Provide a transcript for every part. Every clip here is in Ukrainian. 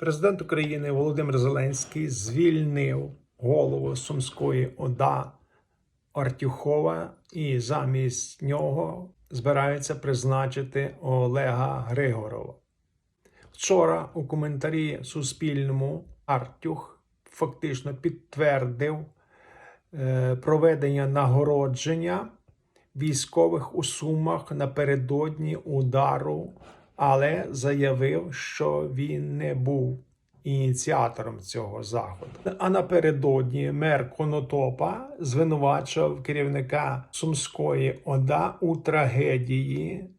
Президент України Володимир Зеленський звільнив голову Сумської ОДА Артюхова і замість нього збирається призначити Олега Григорова. Вчора у коментарі Суспільному Артюх фактично підтвердив е, проведення нагородження військових у Сумах напередодні удару, але заявив, що він не був ініціатором цього заходу. А напередодні мер Конотопа звинувачував керівника Сумської ОДА у трагедії,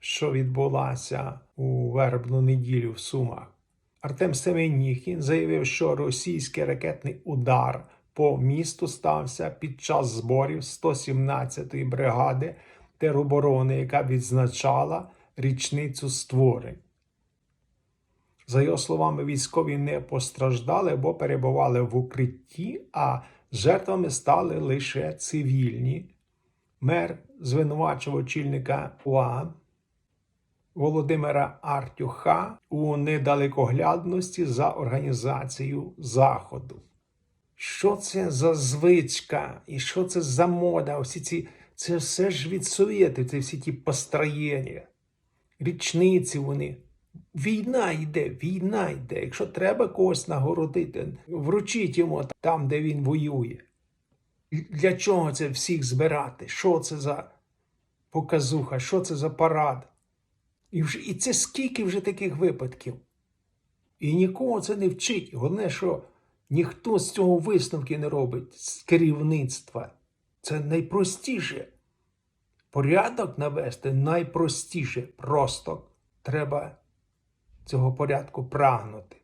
що відбулася у вербну неділю в Сумах. Артем Семеніхін заявив, що російський ракетний удар по місту стався під час зборів 117-ї бригади тероборони, яка відзначала річницю створень. За його словами, військові не постраждали, бо перебували в укритті, а жертвами стали лише цивільні. Мер звинувачував очільника УА Володимира Артюха у недалекоглядності за організацію заходу. Що це за звичка і що це за мода? Всі ці, це все ж від совєтів, це всі ті построєння, річниці вони. Війна йде, війна йде. Якщо треба когось нагородити, вручіть йому там, де він воює. Для чого це всіх збирати? Що це за показуха? Що це за парад? І, вже, і це скільки вже таких випадків? І нікого це не вчить. Головне, що ніхто з цього висновки не робить з керівництва. Це найпростіше. Порядок навести найпростіше. Просто треба цього порядку прагнути.